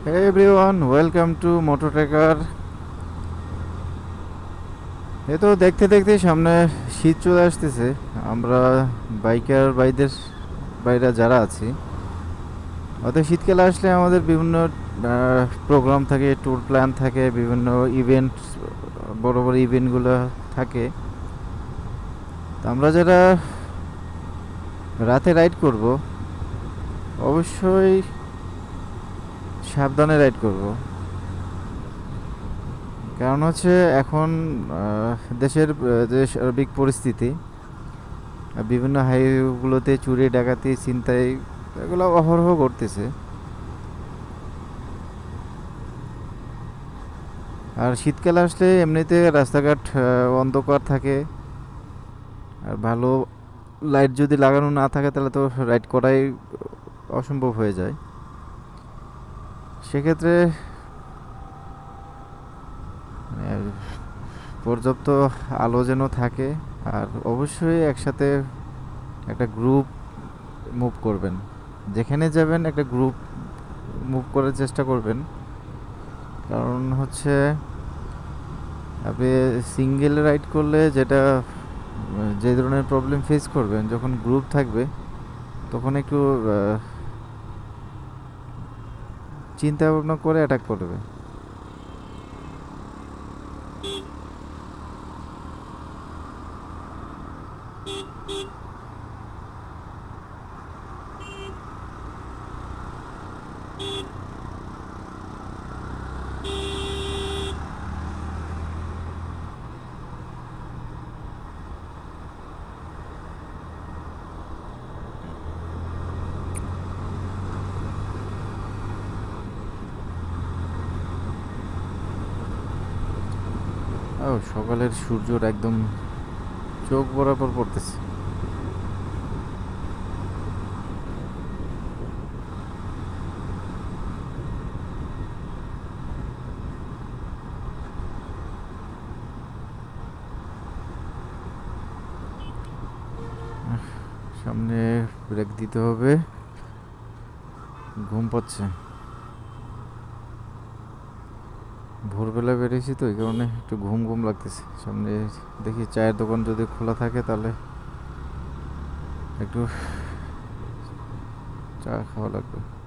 Everyone, welcome to Motor Tracker. এ তো দেখতে দেখতে সামনে শীত চলে আসতেছে আমরা বাইকার বাইদের বাইরা যারা আছি অর্থাৎ শীতকালে আসলে আমাদের বিভিন্ন প্রোগ্রাম থাকে ট্যুর প্ল্যান থাকে বিভিন্ন ইভেন্ট বড় বড় ইভেন্টগুলো থাকে আমরা যারা রাতে রাইড করব অবশ্যই সাবধানে রাইড করব। কারণ হচ্ছে এখন দেশের যে সার্বিক পরিস্থিতি বিভিন্ন হাইওয়েগুলোতে চুরি, ডাকাতি, ছিনতাই, এগুলো অহরহ করতেছে আর শীতকাল আসলে এমনিতে রাস্তাঘাট অন্ধকার থাকে। আর ভালো লাইট যদি লাগানো না থাকে, তাহলে তো রাইড করাই অসম্ভব হয়ে যায়। সেক্ষেত্রে পর্যাপ্ত আলো যেন থাকে, আর অবশ্যই একসাথে একটা গ্রুপ মুভ করবেন। যেখানে যাবেন, একটা গ্রুপ মুভ করার চেষ্টা করবেন। কারণ হচ্ছে, আপনি সিঙ্গেল রাইড করলে যেটা, যে ধরনের প্রবলেম ফেস করবেন, যখন গ্রুপ থাকবে, তখন একটু চিন্তা ভাবনা করে অ্যাটাক করবে। ও সকালের সূর্যর একদম চোখ বরাবর পড়তেছে। সামনে ব্রেক দিতে হবে। ঘুম পাচ্ছে। ভোরবেলা বেরিয়েছি তো, এই কারণে একটু ঘুম ঘুম লাগতেছে। সামনে দেখি চায়ের দোকান যদি খোলা থাকে তাহলে একটু চা খাওয়া লাগবে।